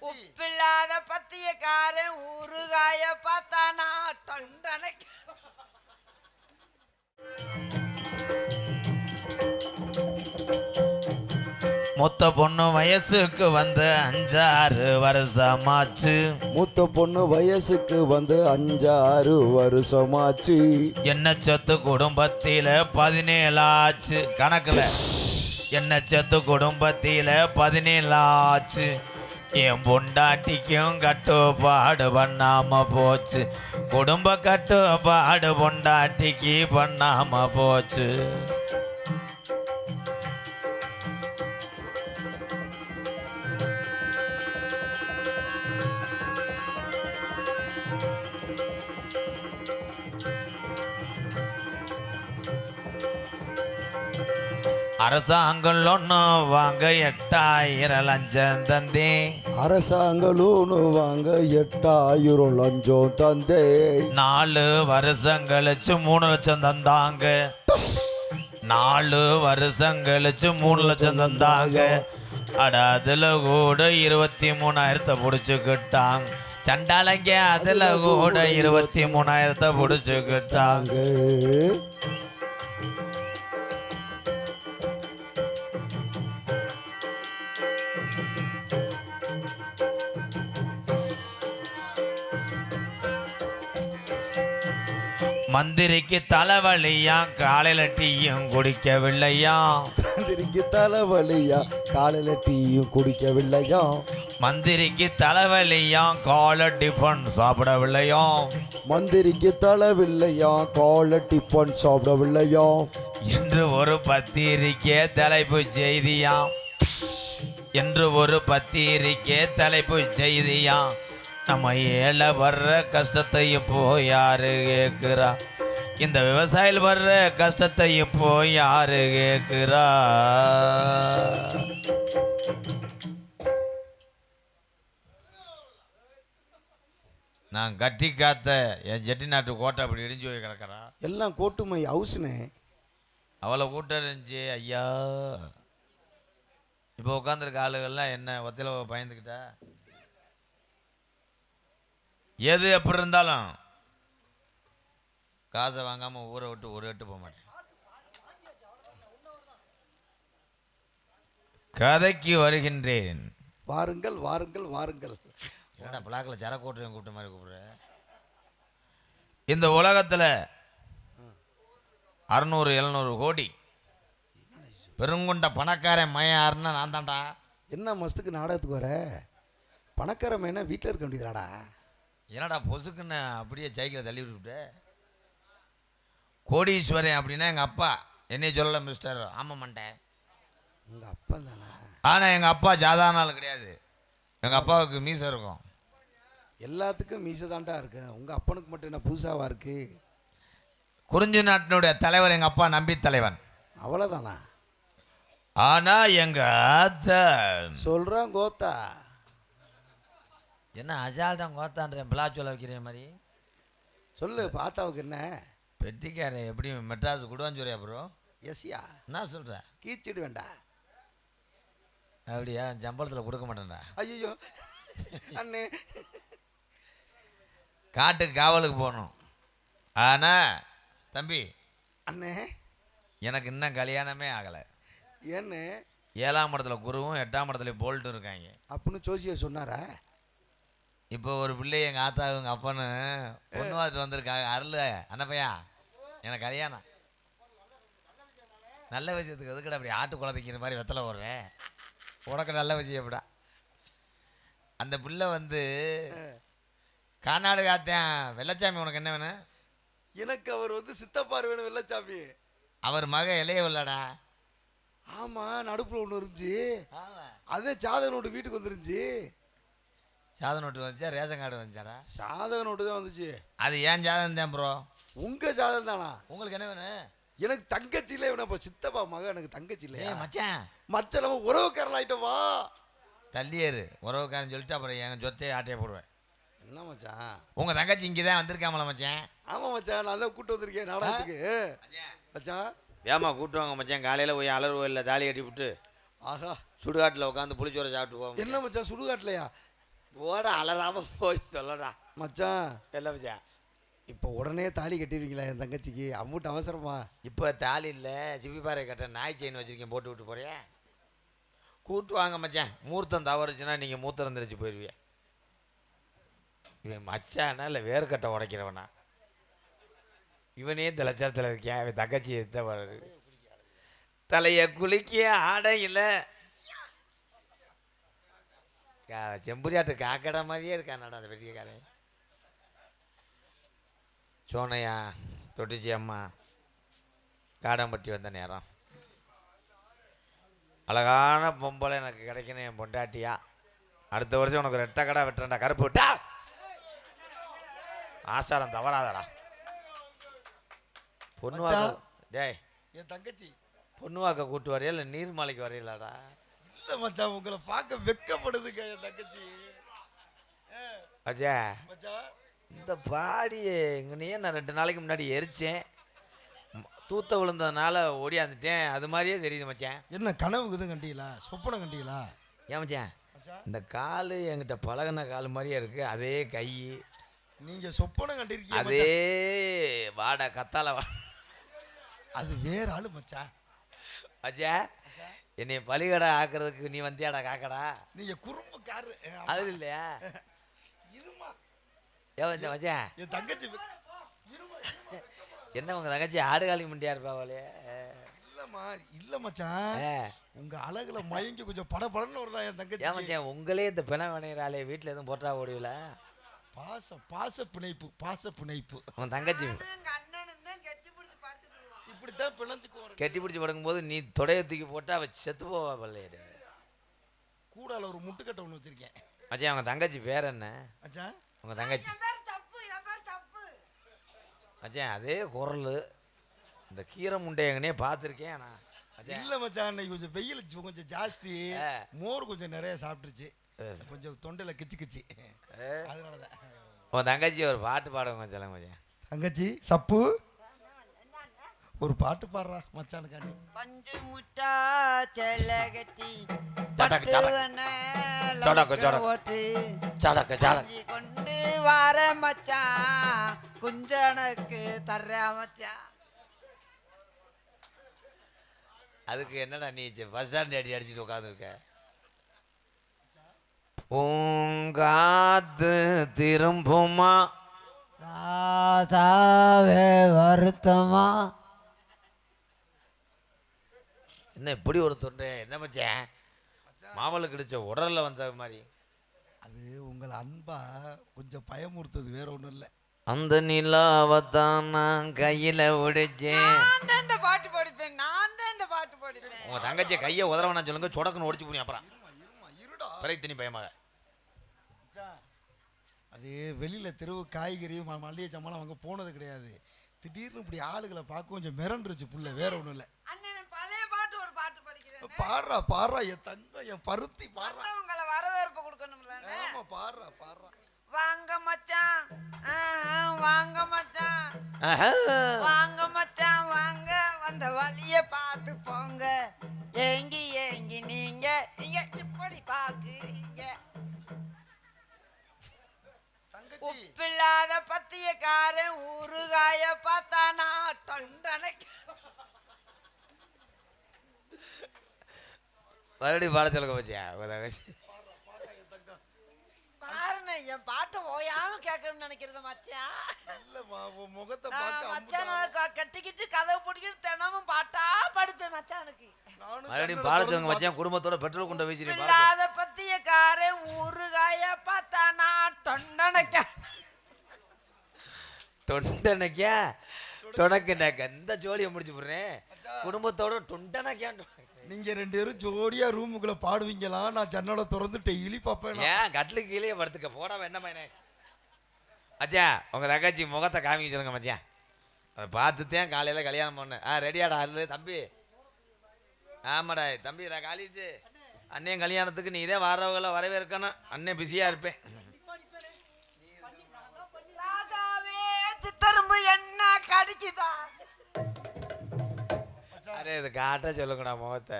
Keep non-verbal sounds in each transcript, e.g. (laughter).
உப்பில்லாத பத்தியக்காரன் ஊறுகாய பார்த்தானா தொண்டனை மொத்த பொண்ணு வயசுக்கு வந்து அஞ்சாறு வருஷமாச்சு. மூத்த பொண்ணு வயசுக்கு வந்து அஞ்சாறு வருஷமாச்சு. என்ன சொத்து குடும்பத்தில பதினேழாச்சு. கணக்குல. என்ன சொத்து குடும்பத்தில பதினேழாச்சு. என் பொண்டாட்டிக்கும் கட்டுப்பாடு பண்ணாம போச்சு. குடும்ப கட்டுப்பாடு பொண்டாட்டிக்கு பண்ணாம போச்சு. அரசாங்கம் வாங்க எட்டாயிரம் லஞ்சம் தந்தே அரசாங்க லோனு வாங்க எட்டாயிரம் லஞ்சம் தந்தே நாலு வருஷம் கழிச்சு மூணு லட்சம் தந்தாங்க. நாலு வருஷம் கழிச்சு மூணு லட்சம் தந்தாங்க. அட அதுல கூட இருபத்தி மூணாயிரத்தை பிடிச்சுக்கிட்டாங்க. சண்டாளங்க அதுல கூட இருபத்தி மூணாயிரத்தை பிடிச்சுக்கிட்டாங்க. மந்திரிக்கு தலைவலியா? காலையில டீயும் குடிக்கவில்லையா? மந்திரிக்கு தலைவலியா? காலையில டீயும் குடிக்கவில்லையா? மந்திரிக்கு தலைவலியா? காலை டிஃபன் சாப்பிடவில்லையா? மந்திரிக்கு தலைவில்லையா காலை டிஃபன் சாப்பிடவில்லையா? என்று ஒரு பத்திரிக்கை தலைப்பு செய்தியா என்று ஒரு பத்திரிக்கை தலைப்பு செய்தியா நம்ம ஏழை வர்ற கஷ்டத்தை இப்போ யாரு கேட்குறா? இந்த விவசாயிகள் வர்ற கஷ்டத்தை இப்போ யாரு கேட்குறா? நான் கட்டி காத்த என் செட்டிநாட்டு கோட்டை அப்படி இடிஞ்சு போய் கிடக்கிறா. எல்லாம் கோட்டுமை ஹவுஸ்னே. அவளை கூட்டம் இருந்துச்சு ஐயா. இப்போ உட்காந்துருக்க ஆளுகள்லாம் என்ன ஒத்தையில பயந்துக்கிட்டா? எது எப்படி இருந்தாலும் காசை வாங்காம ஊரை விட்டு ஒரு எட்டு போக மாட்டேன். கதைக்கு வருகின்றேன். வாருங்கள் வாருங்கள் வாருங்கள். என்னடா பிளாக்கில் ஓட்டுறவங்க கூப்பிட்ட மாதிரி கூப்பிடுற? இந்த உலகத்தில் அறநூறு எழுநூறு கோடி பெருங்கொண்ட பணக்காரன் மயன் யாருன்னா நான் தான்டா. என்ன மஸ்துக்கு நாடகத்துக்கு வர? பணக்கார மேனா வீட்டில் இருக்க வேண்டியதாடா என்னடா பொசுக்குன்னு அப்படியே சைக்கிளை தள்ளி விட்டுவிட்ட? கோடீஸ்வரன் அப்படின்னா எங்கள் அப்பா. என்னைய சொல்லலை மிஸ்டர் ஆமாம்மான்ட்டேன் உங்கள் அப்பா தானா? ஆனால் எங்கள் அப்பா சாதாரண ஆள் கிடையாது. எங்கள் அப்பாவுக்கு மீசை இருக்கும். எல்லாத்துக்கும் மீசை தான்டா இருக்கு. உங்கள் அப்பனுக்கு மட்டும் என்ன புதுசாவா இருக்கு? குறிஞ்சி நாட்டினுடைய தலைவர் எங்கள் அப்பா நம்பி தலைவன். அவ்வளோதானா ஆனால் எங்கள் அத்தை சொல்கிறான் கோத்தா. என்ன அசால் தான் கோத்தான்றேன் பிளா சொல்ல வைக்கிற மாதிரி? சொல்லு பாத்தாவுக்கு என்ன? பெட்டிக்காரன் எப்படி மெட்ராஸ் குடுவாஞ்சோரியா ப்ரோ எஸ்யா. என்ன சொல்கிற கீச்சிடு வேண்டா. அப்படியா? சம்பளத்தில் கொடுக்க மாட்டேன்டா. ஐயோ அண்ணே. காட்டுக்கு காவலுக்கு போகணும். ஆனால் தம்பி அண்ணே. எனக்கு இன்னும் கல்யாணமே ஆகலை. ஏன்னு ஏழாம் இடத்துல குருவும் எட்டாம் இடத்துல போல்ட்டும் இருக்காங்க. அப்படின்னு ஜோசிய சொன்னாரா? இப்போ ஒரு பிள்ளை எங்கள் ஆத்தா எங்கள் அப்பனு பொண்ணு பார்த்துட்டு வந்திருக்காங்க. அருள் அண்ணப்பையா எனக்கு கல்யாணம். நல்ல விஷயத்துக்கு எதுக்குடா அப்படி ஆட்டு குழந்தைக்கிற மாதிரி வெத்தலை போடுறேன் உனக்கு நல்ல விஷயம் எப்படா? அந்த பிள்ளை வந்து கானாடு காத்தேன் வெள்ளச்சாமி உனக்கு என்ன வேணும்? எனக்கு அவர் வந்து சித்தப்பார் வேணும் வெள்ளச்சாமி. அவர் மக இளைய உள்ளடா ஆமாம் நடுப்புல ஒன்று இருந்துச்சு. அதே சாதகனோட வீட்டுக்கு வந்துருந்துச்சு. சாதம் நோட்டு வந்துச்சா? Ration card வந்துச்சாடா? சாதகனோட்டு தான் வந்துச்சு. அது ஏன் ஜாதகம் தான் ப்ரோ? உங்கள் சாதகம் தானா? உங்களுக்கு என்ன வேணும்? எனக்கு தங்கச்சி இல்லை வேணும் இப்போ சித்தப்பா மக எனக்கு தங்கச்சி இல்லையா? மச்சான். மச்ச நம்ம உறவுக்காரல் ஆயிட்டோம் வா. தள்ளியேரு உறவுக்காரன் சொல்லிட்டு அப்புறம் எங்கள் சொத்தையை ஆட்டையை போடுவேன். என்ன மச்சான்? உங்கள் தங்கச்சி இங்கே தான் வந்திருக்காமல மச்சான். ஆமாம் மச்சான். நான் தான் கூட்டு வந்திருக்கேன் நாடகத்துக்கு. மச்சான். ஏமா கூட்டுவாங்க மச்சான்? காலையில் போய் அலர் கோயிலில் தாலி கட்டி விட்டு ஆஹா. சுடுகாட்டில் உட்காந்து புளிச்சோரை சாப்பிட்டு போவோம் என்ன மச்சான் சுடுகாட்டலையா? போட அலறாம போய் சொல்லடா. மச்சான். என்ன மச்சான்? இப்போ உடனே தாலி கட்டிடுவீங்களா என் தங்கச்சிக்கு? அம்மூட்டு அவசரமா. இப்போ தாலி இல்லை சிப்பிப்பாறை கட்ட நாய் செயின் வச்சிருக்கேன் போட்டு விட்டு போறியா? கூட்டு வாங்க மச்சான். மூர்த்தம் தவறுச்சுன்னா நீங்கள் மூத்தம் தெரிச்சு போயிடுவிய இவன் மச்சானா இல்லை வேர்க்கட்டை உடைக்கிறவனா? இவனே இந்த லட்சத்தில் இருக்கேன் அவன் தங்கச்சி எத்த வர்றது தலையை குலுக்கிய ஆடையில். செம்புரியாட்டு காக்கடை மாதிரியே இருக்கானடா அந்த பெரிய காரை சோனையா தொட்டிச்சி அம்மா. காடம்பட்டி வந்த நேரம். அழகான பொம்பளை எனக்கு கிடைக்கணும் என் பொண்டாட்டியா. அடுத்த வருஷம் உனக்கு ரெட்டை கடை வெட்டுறேன்டா கருப்பு விட்டா. ஆசாரம் தவறாதடா. பொண்ணு வாக்க மச்சான். டேய். என் தங்கச்சி. பொண்ணு வாக்க கூட்டு வரையா இல்லை நீர்மலைக்கு வரையிலாடா? இல்ல மச்சான் உங்களை பார்க்க வெக்கப்படுதுங்க என் தங்கச்சி. அஜா மச்சான். இந்த பாடியை இங்கனையே நான் ரெண்டு நாளைக்கு முன்னாடி எரிச்சேன். தூத்த விழுந்ததுனால ஓடியாந்துட்டேன். அது மாதிரியே தெரியுது மச்சான். என்ன கனவு இது கண்டீங்களா சொப்பனம் கண்டீங்களா? ஏன் மச்சான்? இந்த கால் என்கிட்ட பழகுன கால் மாதிரியே இருக்கு. அதே கை. நீங்க சொப்பனம் கண்டிருக்கீங்க அதே. வாடை கத்தால வா. அது வேற ஆளு மச்சான் அச்சா என்னை பலிகடை ஆக்குறதுக்கு நீ வந்தியாடா காக்கடா? நீங்க குறும்பு காரு. அது இல்லையா? இருமா. ஏன் மச்சான் என் தங்கச்சி வெ- இருமா இருமா. என்ன உங்க தங்கச்சி ஆடுகாலி முண்டியா இருப்பாவளே இல்லம்மா இல்ல மச்சான் ஏ. உங்க அழகுல மயங்கி கொஞ்சம் படபடன்னு வருதா என் ஏன் தங்கச்சி மச்சான் உங்களே இந்த பிணை வினைகிறாளே வீட்டில் எதுவும் போட்டா ஓடுவீல பாச பாச பிணைப்பு பாச பிணைப்பு. உன் தங்கச்சி எங்க அண்ணனும் தான் கெட்டி பிடிச்சி படுத்துக்குவான் இப்படித்தான் பிணைஞ்சுக்குவோம் கெட்டி பிடிச்சி படுக்கும்போது நீ தொடைய தூக்கி போட்டு அவ செத்து போவா பல்லையடு கூடால ஒரு முட்டுக்கட்டை ஒன்று வச்சிருக்கேன். மச்சான் அவங்க தங்கச்சி பேர் என்ன? மச்சான் உங்க தங்கச்சி. மச்சான் அதே குரல். இந்த கீரை முண்டையங்கனே பார்த்துருக்கேன் நான் இல்ல மச்சான் இன்னைக்கு கொஞ்சம் வெயில் கொஞ்சம் ஜாஸ்தி. மோர் கொஞ்சம் நிறைய சாப்பிட்டுருச்சு. கொஞ்சம் தொண்டையில கிச்சு கிச்சு. அதனாலதான். உன் தங்கச்சி ஒரு பாட்டு பாடுங்க சொல்லுங்க மச்சான். தங்கச்சி சப்பு. ஒரு பாட்டு பாடுறா மச்சானுக்காண்டி. பஞ்சு முட்டா செல்லகட்டி சடக்கு, சடக்கு. சடக்கு, சடக்கு. சடக்கு கொண்டு வர மச்சான் குஞ்சனுக்கு தர்ற மச்சான் அதுக்கு என்னடா நீ பஸ் ஸ்டாண்ட் அடி அடிச்சுட்டு உட்காந்துருக்க உங்காத்து திரும்புமா? ராசாவே வருத்தமா? என்ன இப்படி ஒரு தொண்டை? என்ன மச்சான் மாமலுக்கு கிடைச்ச உடல்ல வந்த மாதிரி. அது உங்களை அன்பா கொஞ்சம் பயமுறுத்தது வேற ஒண்ணும் இல்ல. அந்த நிலாவத்தான் நான் கையில உடைச்சேன் நான் தான் இந்த பாட்டு படிப்பேன் நான் தான் இந்த பாட்டு படிப்பேன். உங்க தங்கச்சியை கையை உதறவனா சொல்லுங்க சொடக்குன்னு ஒடிச்சு போனி அப்புறம். இருமா இருடா. பிறகு தனி பயமாக. மச்சான், அது வெளியில தெருவு காய்கறி ம- மல்லிகை சம்பளம் அவங்க போனது கிடையாது. திடீர்னு இப்படி ஆளுகளை பார்க்க கொஞ்சம் மிரண்டுருச்சு புள்ள வேற ஒண்ணும் இல்ல. அண்ணன் பழைய பாட்டு ஒரு பாட்டு படிக்கிறேன் பாடுறா பாடுறா என் தங்கம் என் பருத்தி பாடுறா. உங்களை வரவேற்பு கொடுக்கணும்ல ஆமா பாடுறா பாடுறா. வாங்க மச்சான். ஆஹா, வாங்க மச்சான். வாங்க மச்சான் வாங்க. வந்த வழிய பார்த்து போங்க. ஏங்கி ஏங்கி நீங்க. நீங்க இப்படி பாக்குறீங்க தங்கச்சி. உப்பில்லாத பத்தியக்காரன் ஊறுகாய பார்த்தா நான் தொண்டனைக்கு மறுபடியும் பாட சொல்லுங்க தங்கச்சி பாருண்ணே என் பாட்டை ஓயாம கேட்கணும்னு நினைக்கிறத மச்சான்? இல்லம்மா உன் முகத்தை நான் பார்க்க மச்சான் கட்டிக்கிட்டு கதவு பிடிக்கிட்டு தினமும் பாட்டா படிப்பேன் மச்சானுக்கு மறுபடியும் பாட சொல்லுங்க மச்சான். குடும்பத்தோட பெட்ரோல் கொண்டு வீசி பாட. இல்லாத பத்தியக்காரன் ஊறுகாய பார்த்தா நான் தொண்டனைக்க. தொண்டனைக்கா? தொணக்கண்டாக்க இந்த ஜோலியை முடிச்சு போடுறேன் குடும்பத்தோட தொண்டனைக்கான் நீங்க ரெண்டு பேரும் ஜோடியா ரூமுக்குள்ள பாடுவீங்களா? நான் ஜன்னலை திறந்து டெய்லி பார்ப்பேன் ஏன் கட்டிலுக்கு கீழே படுத்துக்க? போடாம என்ன மயனே மச்சான் உங்க தங்கச்சி முகத்தை காமிக்க சொல்லுங்க மச்சான். அதை பார்த்துதான் காலையில கல்யாணம் பண்ணேன் ஆ ரெடியாடா அது தம்பி. ஆமாடா தம்பி நான் காலேஜ் அண்ணன் கல்யாணத்துக்கு நீ இதே வரவங்களை வரவேற்கணும். அண்ணன் பிஸியா இருப்பேன். சித்தரும்பு என்ன கடிக்குதா அரே இது காட்ட சொல்லுங்கடா முகத்தை.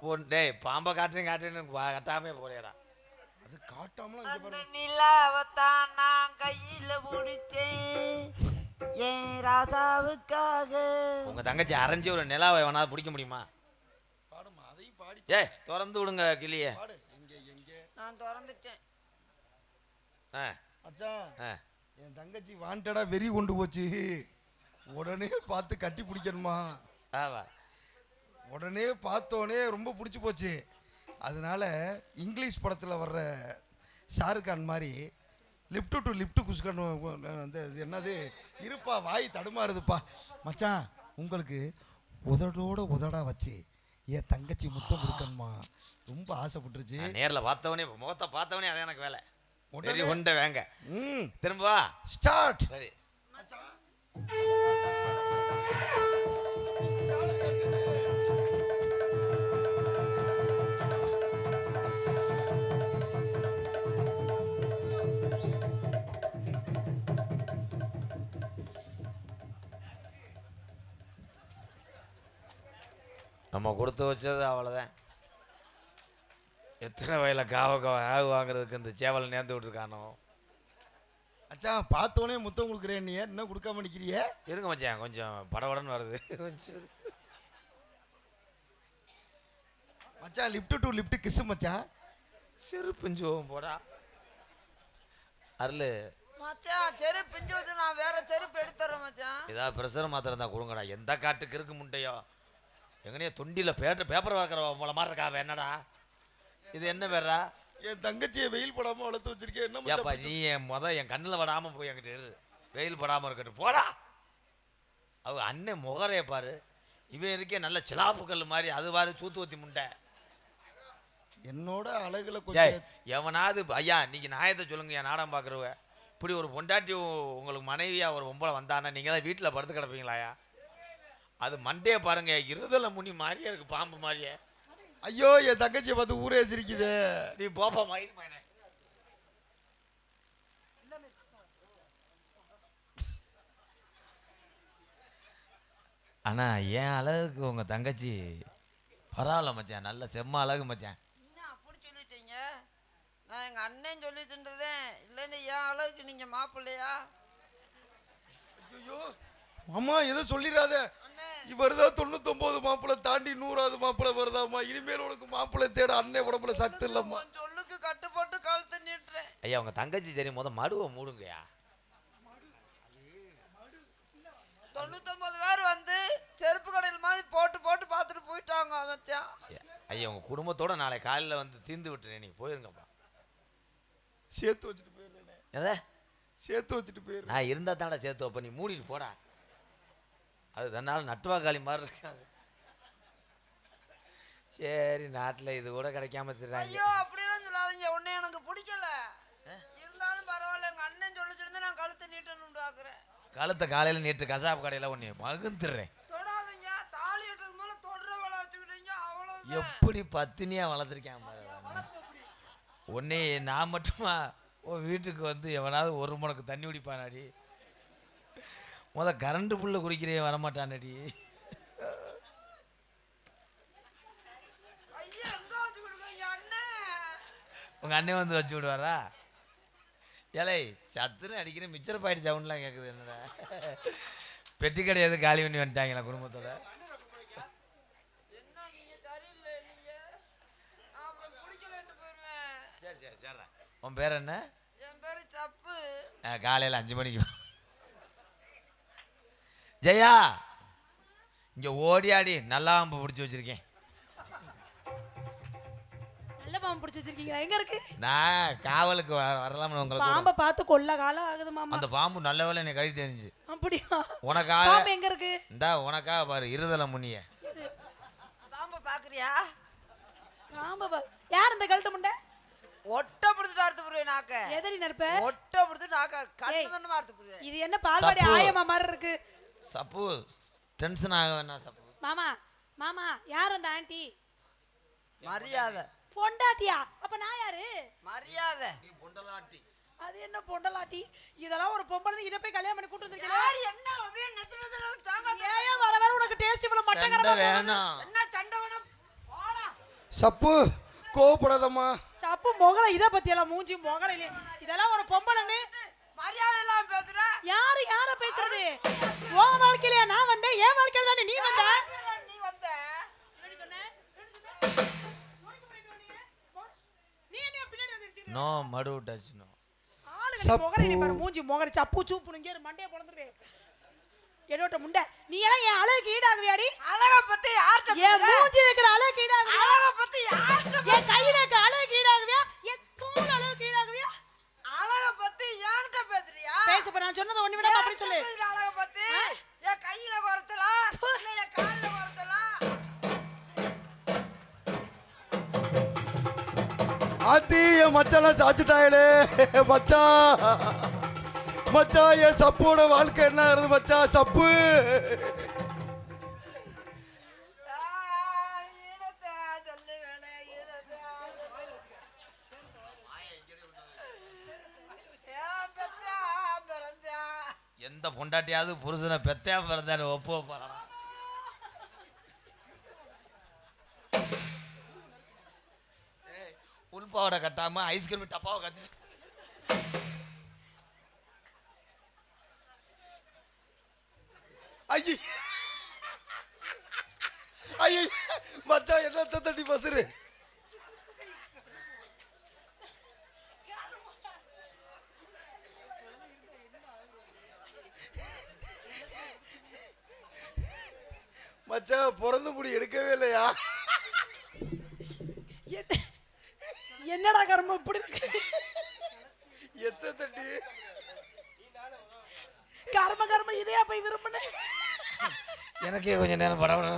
பொன் டேய் பாம்பை காட்டுறேன் காட்டுறேன்னு வா- கட்டாமே போறியடா. அது காட்டாமலாம் இங்க அந்த பாருங்க. நிலாவத்தான் நான் கையில முடிச்சேன் என் ராசாவுக்காக உங்க தங்கச்சி அரைஞ்சி ஒரு நிலாவை வேணாலும் பிடிக்க முடியுமா? பாடுமா அதையும் பாடி ஏய் திறந்து விடுங்க கிளிய. பாடு எங்க எங்க நான் திறந்துட்டேன். ஆ. மச்சான் ஆ. என் தங்கச்சி வாண்டடா வெறி கொண்டு போச்சு. உடனே பார்த்து கட்டி பிடிக்கணுமா? ஆவா உடனே பார்த்தோனே ரொம்ப பிடிச்சி போச்சு. அதனால இங்கிலீஷ் படத்தில் வர்ற ஷாருக் கான் மாதிரி லிப்ட் டு லிப்ட் குஸ்கன் அந்த இது என்னது? இருப்பா வாய் தடுமாறுதுப்பா. மச்சான் உங்களுக்கு உதடோட உதடா வச்சு என் தங்கச்சி முத்தம் கொடுக்கணுமா? ரொம்ப ஆசைப்பட்டுருச்சு. நேர்ல பார்த்தவனே முகத்தை பார்த்தவனே அது எனக்கு வேலை. உடனே- கொண்ட வேங்க. ம். திரும்ப வா. ஸ்டார்ட். சரி. நம்ம கொடுத்து வச்சது அவ்வளோதான் எத்தனை வயல காவ காவு வாங்குறதுக்கு இந்த சேவலை நேர்ந்து விட்டுருக்கானோ? மச்சான் பார்த்தோனே முத்தம் கொடுக்குறேன் நீ இன்னும் கொடுக்காம நிற்கிறிய இருங்க மச்சான் கொஞ்சம் படபடன்னு வருது. கொஞ்சம். மச்சான் லிப்ட் டு லிப்ட் கிஸ் மச்சான். செருப்புஞ்சோம் போடா. அருள். மச்சான் செருப்பு பிஞ்சு நான் வேற செருப்பு எடுத்துறேன் மச்சான். ஏதாவது ப்ரெஷர் மாத்திரம் இருந்தால் கொடுங்கடா. எந்த காட்டுக்கு இருக்கு முட்டையோ? எங்கனையே தொண்டியில் பேட்டர் பேப்பர் வாக்குற போல மாதிரி இருக்காவ என்னடா? இது என்ன வேறா என் தங்கச்சியை வெயில் படாம வளர்த்து வச்சிருக்கேன் என்ன ஏப்பா நீ என் முத என் கண்ணில் படாமல் போய் என்கிட்ட இரு. வெயில் படாமல் இருக்கட்டும். போடா! அவ அண்ணன் முகரைய பாரு. இவன் இருக்கே நல்ல சிலாப்பு கல் மாதிரி அது பாரு சூத்து ஊத்தி முண்டை. என்னோட அழகுல கொஞ்சம் எவனாவது ஐயா நீங்க நியாயத்தை சொல்லுங்க என் நாடகம் பார்க்குறவ. இப்படி ஒரு பொண்டாட்டி உங்களுக்கு மனைவியா ஒரு பொம்பளை வந்தானா நீங்களாம் வீட்டில் படுத்து கிடப்பீங்களாயா அது மண்டையை பாருங்க இருதல முனி மாதிரியே இருக்கு பாம்பு மாதிரியே. ஐயோ என் தங்கச்சியை பார்த்து ஊரே சிரிக்குதே. நீ போப்பா மயில் மயனே அண்ணா என் அழகுக்கு உங்க தங்கச்சி பரவாயில்ல மச்சான் நல்ல செம்ம அழகு மச்சான். என்ன அப்படி சொல்லிட்டீங்க? நான் எங்க அண்ணன் சொல்லிச்சுன்றதேன் இல்லைன்னு என் அளவுக்கு நீங்க மாப்பிள்ளையா? ஐயோ அம்மா எதை சொல்லிடாத. இவர் தான் தொண்ணூத்தொன்பது மாப்பிள்ளை தாண்டி நூறாவது மாப்பிள்ளை வருதாம்மா. இனிமேல் உனக்கு மாப்பிள்ளை தேட அண்ணன் உடம்புல சத்து இல்லம்மா. சொல்லுக்கு கட்டுப்பட்டு கழுத்து நீட்டுறேன். ஐயா உங்க தங்கச்சி சரி முத மடுவை மூடுங்கய்யா. தொண்ணூத்தொன்பது பேர் வந்து செருப்பு கடையில் மாதிரி போட்டு போட்டு பார்த்துட்டு போயிட்டாங்க மச்சான் ஐயா, உங்க குடும்பத்தோட நாளை காலையில் வந்து தீர்ந்து விட்டுறேன். நீங்க போயிருங்கப்பா. சேர்த்து வச்சுட்டு போயிடுறேன். எதை? சேர்த்து வச்சுட்டு போயிடுறேன். நான் இருந்தா தான்டா சேர்த்து வைப்ப நீ மூடிட்டு போடா. அது தன்னால் நட்டுவாக்காளி மாதிரி இருக்காது. சரி நாட்டில் இது கூட கிடைக்காம திடுறாங்க ஐயோ அப்படியெல்லாம் சொல்லாதீங்க. உன்னை எனக்கு பிடிக்கல. இருந்தாலும் பரவாயில்ல எங்க அண்ணன் சொல்லிச்சிருந்தா நான் கழுத்தை நீட்டணும்னு பாக்குறேன் கழுத்தை காலையில் நேற்று கசாப்பு கடையில் ஒன்று மகுந்துடுறேன். தொடாதீங்க. தாலி கட்டுறது மேல தொடர வேலை வச்சுக்கிட்டீங்க அவ்வளவு எப்படி பத்தினியா வளர்த்துருக்கேன் உன்னை நான் மட்டுமா? உன் வீட்டுக்கு வந்து எவனாவது ஒரு முடக்கு தண்ணி குடிப்பானாடி? முத கரண்ட் புல்ல குடிக்கிறே வரமாட்டானடி உங்கள் அண்ணன் வந்து வச்சு விடுவாரா? ஏலே சத்துன்னு அடிக்கிற மிச்சர் பாயிட்டு சவுண்ட்லாம் கேட்குது என்னடா? பெட்டி கடை எது காலி பண்ணி வந்துட்டாங்களா குடும்பத்தோட? உன் பேர் என்ன? என் பேரு சப்பு. காலையில் அஞ்சு மணிக்கு. ஜெயா இங்கே ஓடியாடி நல்லா அம்பு பிடிச்சி வச்சிருக்கேன். நல்ல பாம்பு பிடிச்சி வச்சிருக்கீங்களா? எங்க இருக்கு? நான் காவலுக்கு வர வரலாம்னு உங்களுக்கு பாம்பை பார்த்து கொல்ல காலம் ஆகுது மாமா. அந்த பாம்பு நல்ல வேலை என்னை கழி தெரிஞ்சு. அப்படியா? உனக்காக பாம்பு எங்க இருக்கு? இந்தா உனக்காக பாரு இருதலை முனிய. பாம்ப பாக்குறியா பாம்பை பா யார் இந்த கழுத்து முண்டை? ஒட்ட பிடிச்சிட்டு அறுத்து போடுவேன் நாக்க எதடி நடிப்ப ஒட்ட பிடிச்சி நாக்க. தண்டமா அறுத்து போடுவேன் இது என்ன பால்வாடி. ஆயமா மாதிரி இருக்கு? சப்பு. டென்ஷன் ஆக வேணாம் சப்பு. மாமா மாமா யார் அந்த ஆண்டி? மரியாதை. பொண்டாட்டியா? அப்ப நான் யாரு? மரியாதை. நீ பொண்டலாட்டி. அது என்ன பொண்டலாட்டி? இதெல்லாம் ஒரு பொம்பளை இதை போய் கல்யாணம் பண்ணி கூட்டு வந்திருக்கீங்க யார் என்ன அப்படியே நெத்து நெத்து தாங்க ஏன் வர வர உனக்கு டேஸ்ட் இவ்வளவு சண்டை மட்டங்கரமா வேணாம். என்ன சண்டை வேணும்? போடா. சப்பு கோவப்படாதம்மா. சாப்பிட்டு சப்பு முகல இத பத்தி எல்லாம் மூஞ்சி முகல இதெல்லாம் ஒரு பொம்பளைன்னு. மரியாதை எல்லாம் பேசுற. யாரு யார பேசுறது? உன் வாழ்க்கையிலயா? நான் வந்தேன். என் வாழ்க்கையில தானே நீ வந்த? நீ வந்த? நீ. மடு டச் நோ. ஆளுங்க நீ முகர நீ பாரு மூஞ்சி முகர சப்பு சூப்பு இங்கே மண்டைய பொளந்துருவே என்னோட முண்டை. நீ எல்லாம் என் அழகுக்கு ஈடாகுவியாடி? அழக பத்தி யார்கிட்ட என் மூஞ்சி இருக்கிற அழகுக்கு ஈடாகுவியா? அழக பத்தி யார்கிட்ட என் கையில இருக்க அழகுக்கு ஈடாகுவியா? என் தூள் அழகுக்கு ஈடாகுவியா அழக பத்தி என்கிட்ட பேசுறியா பேச போற நான் சொன்னது ஒண்ணு விட அப்படி சொல்லு. அழக பத்தி என் கையில குறத்தலா இல்ல என் கால்ல குறத்தலா ஆத்தி என் மச்சாலாம் சாச்சுட்டாயிலே மச்சான் மச்சான் என் சப்போட வாழ்க்கை என்ன ஆகுது மச்சான் சப்பு. பொண்டாட்டியாவது புருஷனை பெத்தையா பிறந்தாரு ஒப்பு போறான் உள்பாவோட கட்டாம ஐஸ்கிரீம் டப்பாவை கத்தி ஐய. ஐய மச்சான் என்னத்த தட்டி பசுரு மச்சான் பிறந்த முடி எடுக்கவே இல்லையா? என்ன- என்னடா கர்மம் இப்படி இருக்கு? எத்த தட்டி? கர்ம கர்ம இதையா போய் விரும்பினேன் எனக்கே கொஞ்ச நேரம் படபட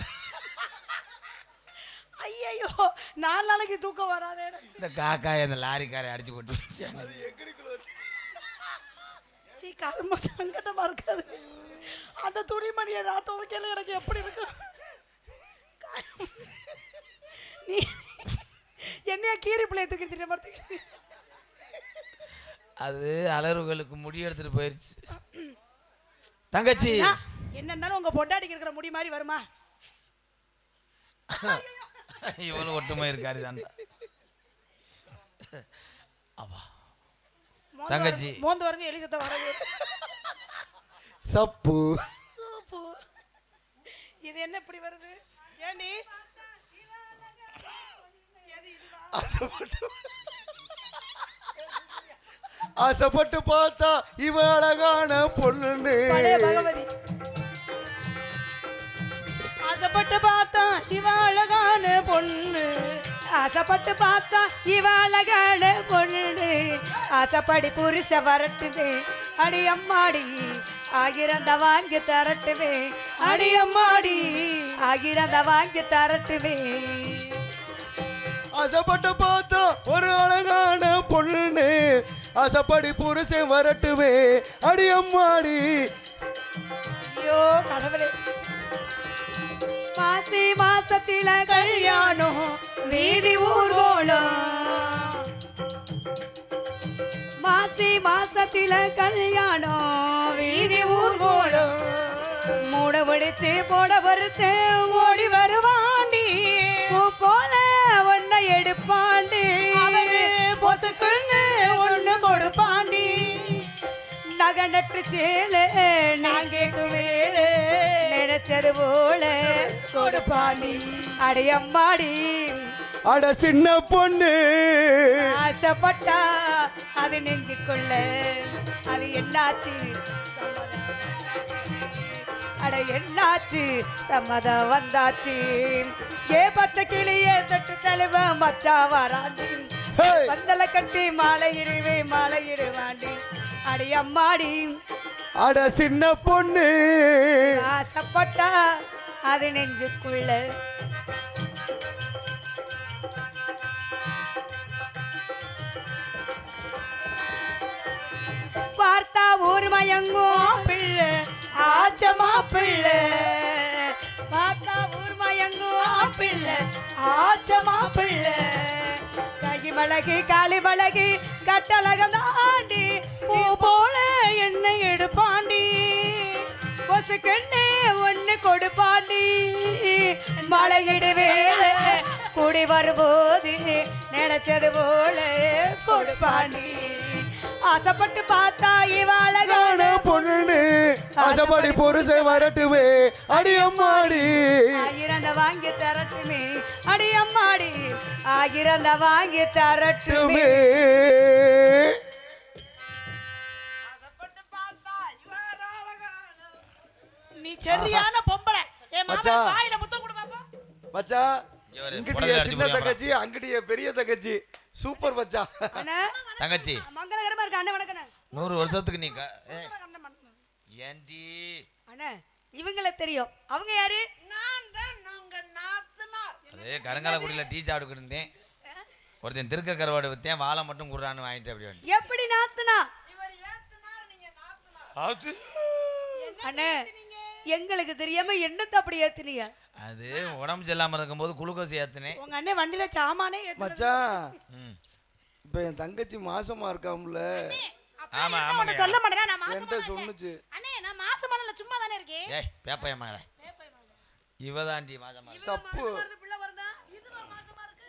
ஐயையோ நாலு நாளைக்கு தூக்கம் வராதே. இந்த காக்காய் அந்த லாரிக்காரை அடிச்சு போட்டு அது எங்கடிக்குள்ள வச்சு சீ கர்ம சங்கடமா இருக்காது. அந்த துணிமணியை நான் துவைக்கல எனக்கு எப்படி இருக்கும் நீ என்னைய தூக்கி திட்ட மாதிரி அது அலறுகளுக்கு முடி எடுத்துட்டு போயிருச்சு. தங்கச்சி. என்ன இருந்தாலும் உங்க பொண்டாட்டிக்கு இருக்கிற முடி மாதிரி வருமா? (laughs) இவனும் ஒட்டுமை இருக்காரு தான் தங்கச்சி. மோந்து வரது எலிசத்தை வரது. சப்பு. சூப்பு. இது என்ன இப்படி வருது? ஏண்டி? ஆசைப்பட்டு ஆசைப்பட்டு பார்த்தா இவ அழகான பொண்ணு ஆசைப்பட்டு பார்த்தா இவ அழகான பொண்ணு. ஆசைப்பட்டு பார்த்தா இவ அழகான பொண்ணு ஆசைப்படி புருஷ வரட்டுது அடி அம்மாடி ஆகிரந்த வாங்கி தரட்டுவே அடி அம்மாடி ஆகிரந்த வாங்கி தரட்டுவே ஆசைப்பட்டு பார்த்தா ஒரு அழகான பொண்ணு ஆசைப்படி புருஷன் வரட்டுமே. அடி அம்மாடி. ஐயோ கடவுளே. மாசி மாசத்தில கல்யாணம் வீதி ஊர்கோலம் மாசி மாசத்தில கல்யாணம் வீதி ஊர்கோலம் மூட பிடிச்சு போட வருத்தே ஓடிவ பொசுக்குன்னு ஒண்ணு கொடுப்பாண்டி. நகை நட்டு சேல நான் கேட்கும் வேலை நினைச்சது போல கொடுப்பாண்டி. அடையம்மாடி அட சின்ன பொண்ணு. ஆசைப்பட்டா அது நெஞ்சுக்குள்ள. அது என்னாச்சு? அட என்னாச்சு? சம்மதம் வந்தாச்சு. ஏ பத்த கிளியே தொட்டு தலைவ மச்சா வராண்டி! பந்தல கட்டி மாலை இருவே மாலை இருவாண்டி அடி அம்மாடி. அட சின்ன பொண்ணு. ஆசைப்பட்டா அது நெஞ்சுக்குள்ள. பார்த்தா ஊர் மயங்கும் பிள்ளை ஆச்சமா பிள்ளை. பார்த்தா ஊர் மயங்கும் பிள்ளை ஆச்சமா பிள்ளை. கை மழகி காளி மழகி கட்டழகம் தாண்டி. பூ போல என்னை எடுப்பாண்டி பொசுக்கண்ணே ஒண்ணு கொடுப்பாண்டி மழையிடு வேலை குடி வர வரும்போது நினைச்சது போல கொடுப்பாண்டி ஆசைப்பட்டு பார்த்தா இவாழ காண பொண்ணு ஆசைப்படி பொருசை வரட்டுவே அடியம்மாடி ஆயிரந்த வாங்கி தரட்டுமே. அடி அம்மாடி. ஆயிரந்த வாங்கி தரட்டுமே. நீ சரியான பொம்பளை. என் மாமா. வாயில முத்தம் கொடு பாப்பா இங்கிட்டிய சின்ன தங்கச்சி அங்கிட்டிய பெரிய தங்கச்சி. சூப்பர் அண்ணா. தங்கச்சி. மங்களகரமா இருக்கு அண்ணன் நூறு வருஷத்துக்கு நீ ஏன்டி அண்ணா இவங்கள தெரியும். அவங்க யாரு? நான் தான் உங்க நாத்தனார். அதே கருங்காலக்குடியில் டீ சாப்பிட்டு இருந்தேன். ஒருத்தன் திருக்க கருவாடு விற்றேன் வாழை மட்டும் குடுறான்னு வாங்கிட்டு அப்படி வந்து எப்படி நாத்துனா? இவர் ஏத்துனார் நீங்க நாத்தனார். அண்ணே எங்களுக்கு தெரியாம என்னத்த அப்படி ஏத்துனீங்க? அது உடம்பு சரியில்லாமல் இருக்கும்போது குளுக்கோஸ் ஏற்றுனேன் உங்க அண்ணன் வண்டியில சாமானே. மச்சான் இப்ப என் தங்கச்சி மாசமா இருக்காம்ல அப்ப ஆமா. உன்னை சொல்ல மாட்டேனா? நான் மாசமா. சொன்னுச்சு. அண்ணே நான் மாசமான இல்ல சும்மா தானே இருக்கேன். ஏய் பேப்பைய மகளே இவ தாண்டி மாசமா சப்பு. பிள்ளை வருதா?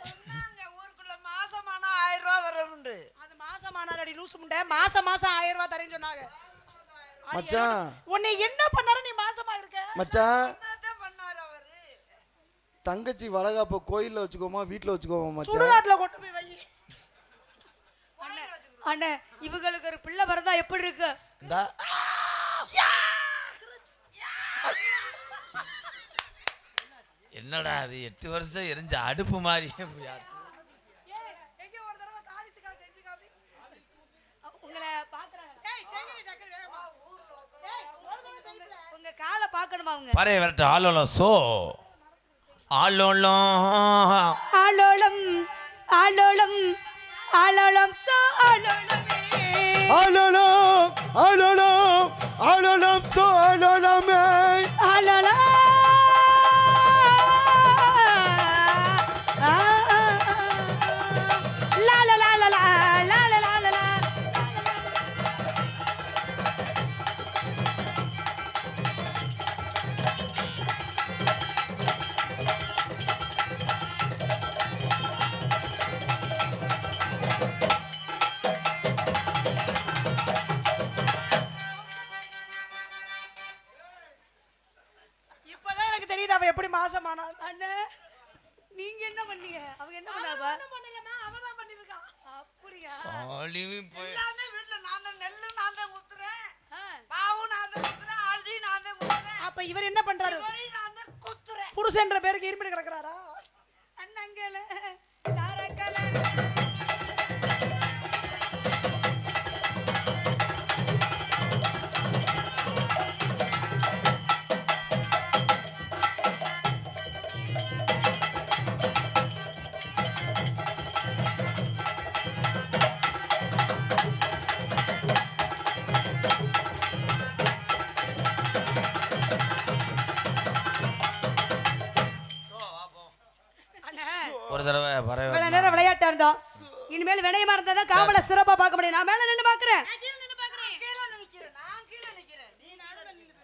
சொன்னாங்க ஊருக்குள்ள மாசமான ஆயிரம் ரூபா வரவுண்டு அது மாசமானாடி லூசு முண்டை. மாசம் மாசம் ஆயிரம் ரூபாய் தரேன்னு சொன்னாங்க. மச்சான். உன்னை என்ன பண்ணாரு? நீ மாசமா இருக்க. மச்சான். தங்கச்சி வளகாப்ப கோயில்ல வச்சுக்கோமா வீட்ல வச்சுக்கோமா மச்சான்? சுடுகாட்டுல கொண்டு போய் வை. அண்ணே இவங்களுக்கு ஒரு பிள்ளை வரதா எப்படி இருக்கு? இந்தா. என்னடா அது? எட்டு வருஷம் எரிஞ்ச அடுப்பு மாதிரி எங்க ஒரு தடவை தாரிசுக்கா செஞ்சு காமி உங்களை பாக்குறாங்க ஏய் செஞ்சு டக்கு வேகமா ஏய் ஒரு தடவை செய்யல உங்க காலை பறைய விரட்டு ஆலோலம் சோ. ஆலோலம். ஆலோலம் ஆலோலம் ஆலோலம் சோ ஆலோலமே. ஆலோலம் ஆலோலம் ஆலோலம் சோ ஆலோலம்.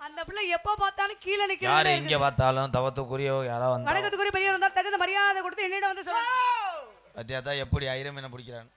அந்த பிள்ளை எப்போ பார்த்தாலும் கீழே யாரு நிக்கிறது எங்க பார்த்தாலும் தவத்துக்குரியோ யாரோ வந்தா வணக்கத்துக்குரிய பெரிய இருந்தா தகுந்த மரியாதை கொடுத்து என்னிடம் வந்து சொல்ல ஓ! பத்தியா தான் எப்படி ஐரம் என்ன பிடிக்கிறான்